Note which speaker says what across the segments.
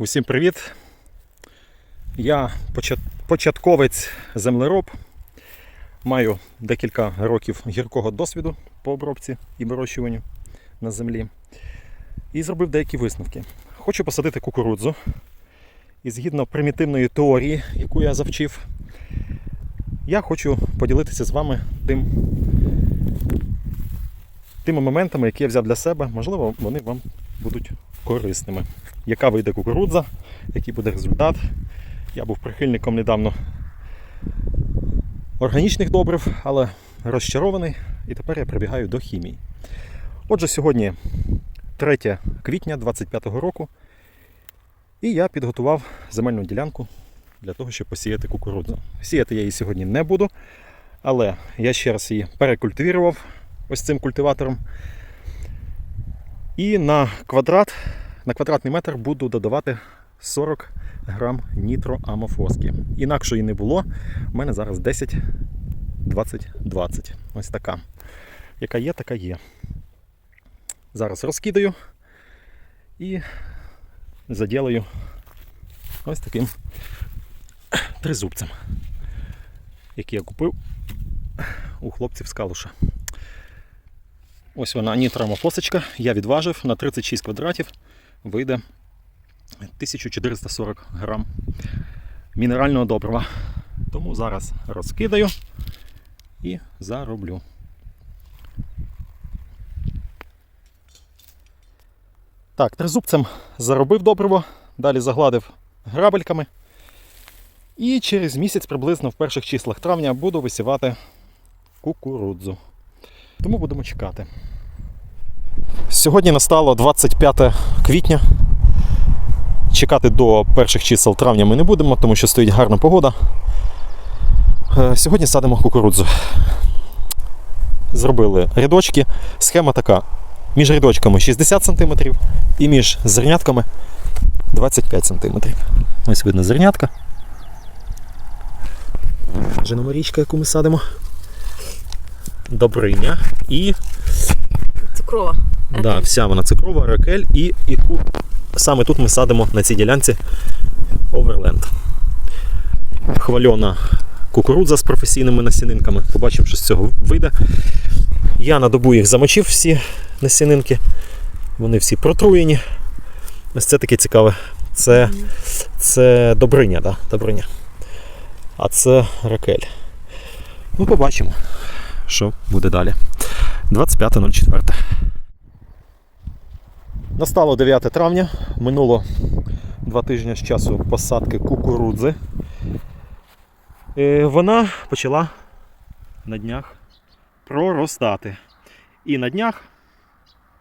Speaker 1: Усім привіт! Я початковець землероб. Маю декілька років гіркого досвіду по обробці і вирощуванню на землі. І зробив деякі висновки. Хочу посадити кукурудзу. І згідно примітивної теорії, яку я завчив, я хочу поділитися з вами тим, тими моментами, які я взяв для себе. Можливо, вони вам будуть корисними. Яка вийде кукурудза, який буде результат. Я був прихильником недавно органічних добрив, але розчарований, і тепер я прибігаю до хімії. Отже, сьогодні 3 квітня 2025 року, і я підготував земельну ділянку для того, щоб посіяти кукурудзу. Сіяти я її сьогодні не буду, але я ще раз її перекультивував ось цим культиватором. І на квадрат, на квадратний метр буду додавати 40 грам нітроамофоски. Інакшої не було. У мене зараз 10, 20, 20. Ось така. Яка є, така є. Зараз розкидаю і заділаю ось таким тризубцем, який я купив у хлопців з Калуша. Ось вона нітроамофосочка. Я відважив на 36 квадратів. Вийде 1440 грам мінерального добрива. Тому зараз розкидаю і зароблю. Так, тризубцем заробив добриво, далі загладив грабельками. І через місяць, приблизно в перших числах травня, буду висівати кукурудзу. Тому будемо чекати. Сьогодні настало 25 квітня. Чекати до перших чисел травня ми не будемо, тому що стоїть гарна погода. Е, Сьогодні садимо кукурудзу. Зробили рядочки. Схема така: між рядочками 60 см і між зернятками 25 см. Ось видно зернятка. Женома річка, яку ми садимо. Добриня і
Speaker 2: Цукрова.
Speaker 1: Да, вся вона цукрова, ракель і яку саме тут ми садимо на цій ділянці Оверленд. Хвальона кукурудза з професійними насінинками. Побачимо, що з цього вийде. Я на добу їх замочив всі насінинки. Вони всі протруєні. Ось це таке цікаве. Це, це добриня, да, добриня. А це ракель. Ну, побачимо, що буде далі. 25.04. Настало 9 травня, минуло два тижні з часу посадки кукурудзи. Е, Вона почала на днях проростати. І на днях,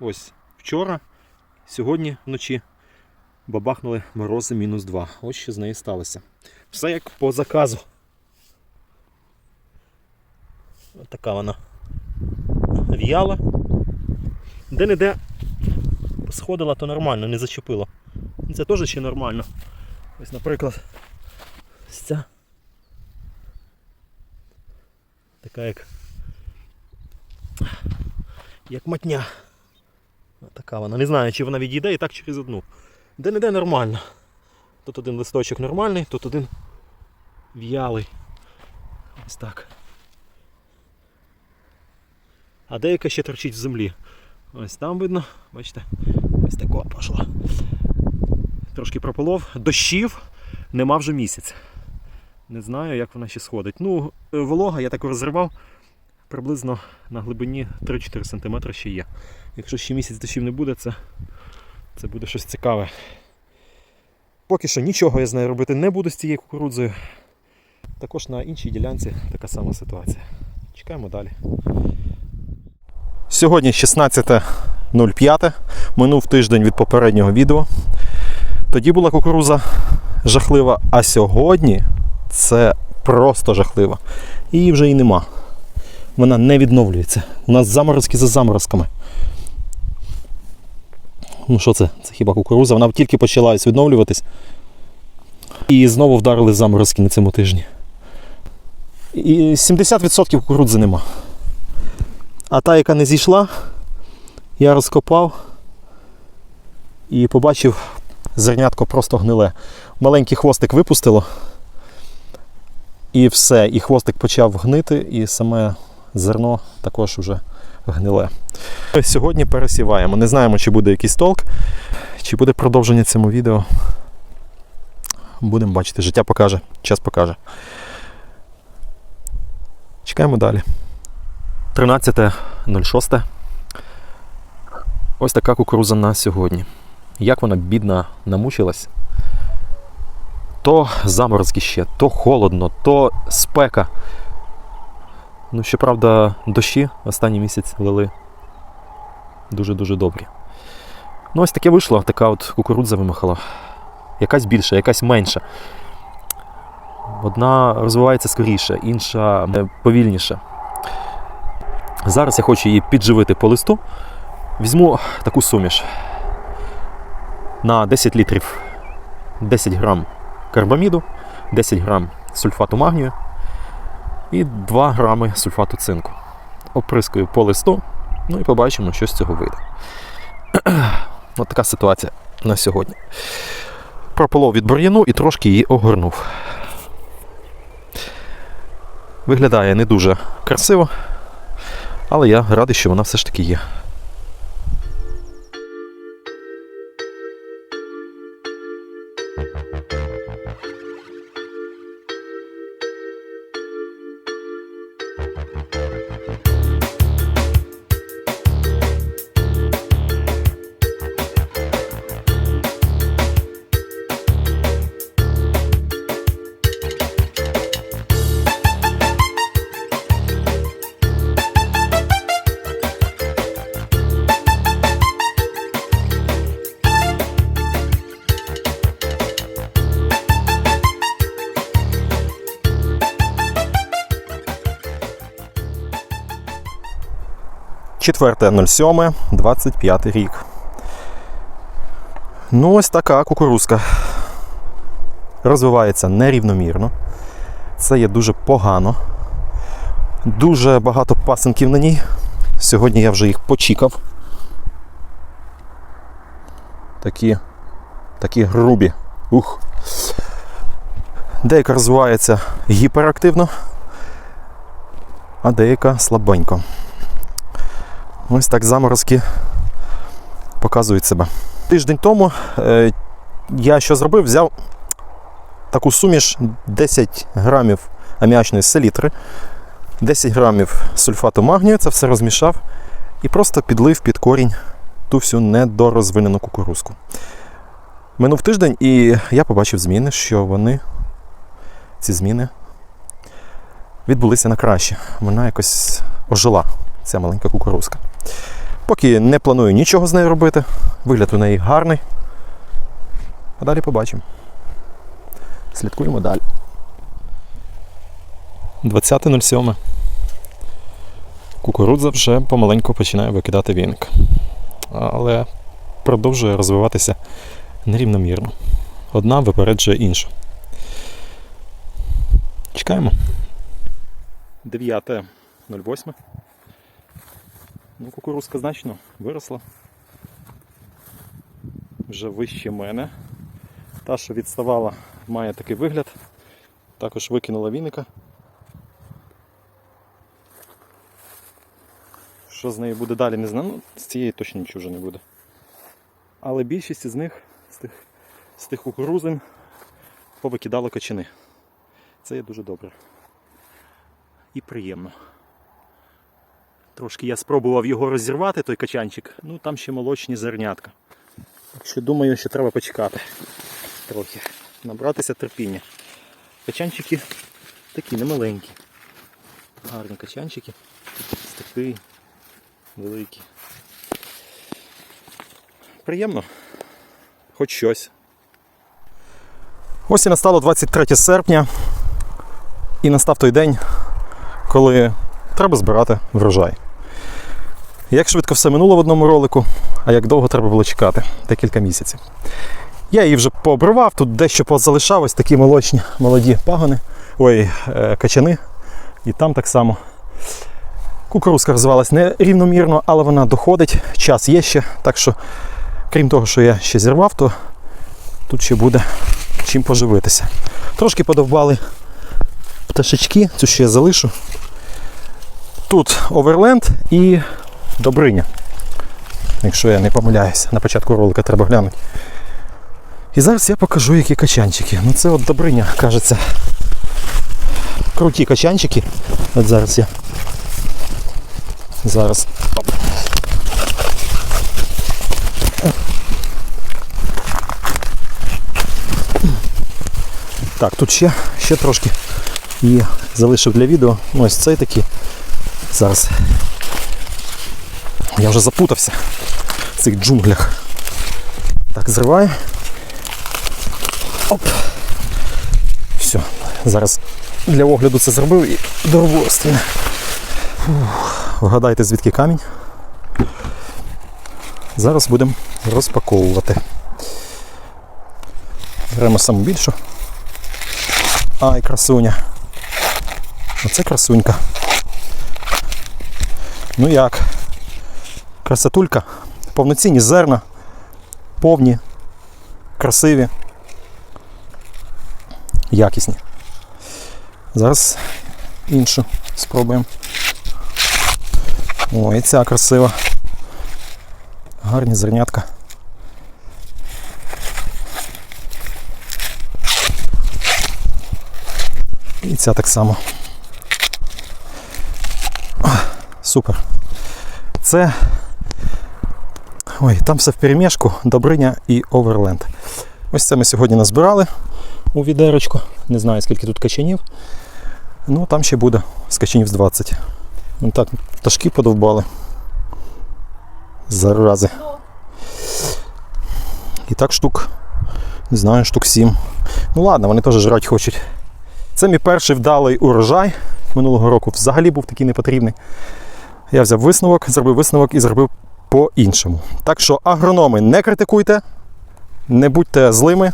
Speaker 1: ось вчора, сьогодні вночі бабахнули морози мінус 2. Ось що з нею сталося. Все як по заказу. Ось така вона в'яла. Де-не-де сходила, то нормально, не зачепило. Це теж ще нормально. Ось, наприклад, ось ця. Така як. Як матня. Така вона. Не знаю, чи вона відійде і так через одну. Де-не-де нормально. Тут один листочок нормальний, тут один в'ялий. Ось так. А деяка ще торчить в землі. Ось там видно, бачите, ось такого пішло. Трошки прополов. Дощів нема вже місяць. Не знаю, як вона ще сходить. Ну, е, волога, я так розривав, приблизно на глибині 3-4 см ще є. Якщо ще місяць дощів не буде, це, це буде щось цікаве. Поки що нічого я з нею робити не буду з цією кукурудзою. Також на іншій ділянці така сама ситуація. Чекаємо далі. Сьогодні 16.05, минув тиждень від попереднього відео. Тоді була кукуруза жахлива, а сьогодні це просто жахливо. Її вже і нема. Вона не відновлюється. У нас заморозки за заморозками. Ну що це? Це хіба кукуруза? Вона тільки почала відновлюватись. І знову вдарили заморозки на цьому тижні. І 70% кукурудзи нема. А та, яка не зійшла, я розкопав і побачив зернятко просто гниле. Маленький хвостик випустило. І все. І хвостик почав гнити, і саме зерно також уже гниле. Сьогодні пересіваємо. Не знаємо, чи буде якийсь толк, чи буде продовження цьому відео. Будемо бачити, життя покаже, час покаже. Чекаємо далі. 13.06. Ось така кукуруза на сьогодні. Як вона бідна намучилась. То заморозки ще, то холодно, то спека. Ну, щоправда, дощі останній місяць лили дуже-дуже добрі. Ну, ось таке вийшло, така от кукурудза вимахала. Якась більша, якась менша. Одна розвивається скоріше, інша повільніше. Зараз я хочу її підживити по листу. Візьму таку суміш на 10 літрів 10 грам карбаміду, 10 грам сульфату магнію і 2 грами сульфату цинку. Оприскую по листу, ну і побачимо, що з цього вийде. От така ситуація на сьогодні. Прополов від бур'яну і трошки її огорнув. Виглядає не дуже красиво, але я радий, що вона все ж таки є. Четверте 07, 25 рік. Ну, ось така кукурузка. Розвивається нерівномірно. Це є дуже погано. Дуже багато пасинків на ній. Сьогодні я вже їх почікав. Такі, такі грубі. Ух. Деяка розвивається гіперактивно, а деяка слабенько. Ось так заморозки показують себе. Тиждень тому е, я що зробив? Взяв таку суміш 10 грамів аміачної селітри, 10 грамів сульфату магнію, це все розмішав і просто підлив під корінь ту всю недорозвинену кукурузку. Минув тиждень і я побачив зміни, що вони, ці зміни, відбулися на краще. Вона якось ожила, ця маленька кукурузка. Поки не планую нічого з нею робити. Вигляд у неї гарний. А далі побачимо. Слідкуємо далі. 20.07. Кукурудза вже помаленьку починає викидати віник. Але продовжує розвиватися нерівномірно. Одна випереджує іншу. Чекаємо. 9.08. Ну, кукурузка значно виросла. Вже вище мене. Та, що відставала, має такий вигляд. Також викинула віника. Що з нею буде далі, не знаю. Ну, з цієї точно нічого вже не буде. Але більшість з них, з тих, з тих кукурузин, повикидало качани. Це є дуже добре. І приємно. Трошки я спробував його розірвати, той качанчик. Ну там ще молочні зернятка. Так що думаю, що треба почекати трохи. Набратися терпіння. Качанчики такі немаленькі. Гарні качанчики. Степи великі. Приємно. Хоч щось. Ось і настало 23 серпня. І настав той день, коли треба збирати врожай. Як швидко все минуло в одному ролику, а як довго треба було чекати? Декілька місяців. Я її вже пообривав, тут дещо позалишалось, такі молочні молоді пагони, ой, е, качани. І там так само. Кукурузка розвивалась нерівномірно, але вона доходить, час є ще. Так що, крім того, що я ще зірвав, то Тут ще буде чим поживитися. Трошки подовбали пташечки, цю ще я залишу. Тут оверленд і добриня. Якщо я не помиляюся, на початку ролика треба глянути. І зараз я покажу, які качанчики. Ну це от добриня, кажеться. Круті качанчики. От зараз я. Зараз. Так, тут ще, ще трошки і залишив для відео. Ну, ось цей такий. Зараз. Я вже запутався в цих джунглях. Так, зриваю. Оп. Все. Зараз для огляду це зробив і дорву остальне. Вгадайте, звідки камінь. Зараз будемо розпаковувати. Беремо саму більшу. Ай, красуня. Оце красунька. Ну як? Красотулька. Повноцінні зерна. Повні, красиві, якісні. Зараз іншу спробуємо. О, і ця красива. Гарні зернятка. І ця так само. Супер. Це. Ой, там все в перемішку, Добриня і Оверленд. Ось це ми сьогодні назбирали у відерочку. Не знаю, скільки тут качанів. Ну, там ще буде з з 20. Ну так, пташки подовбали. Зарази. І так штук, не знаю, штук 7. Ну ладно, вони теж жрати хочуть. Це мій перший вдалий урожай. Минулого року взагалі був такий непотрібний. Я взяв висновок, зробив висновок і зробив по-іншому. Так що агрономи не критикуйте, не будьте злими.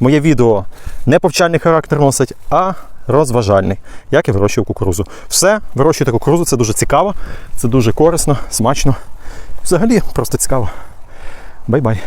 Speaker 1: Моє відео не повчальний характер носить, а розважальний, як я вирощую кукурузу. Все, вирощуйте кукурузу, це дуже цікаво, це дуже корисно, смачно. Взагалі просто цікаво. Бай-бай.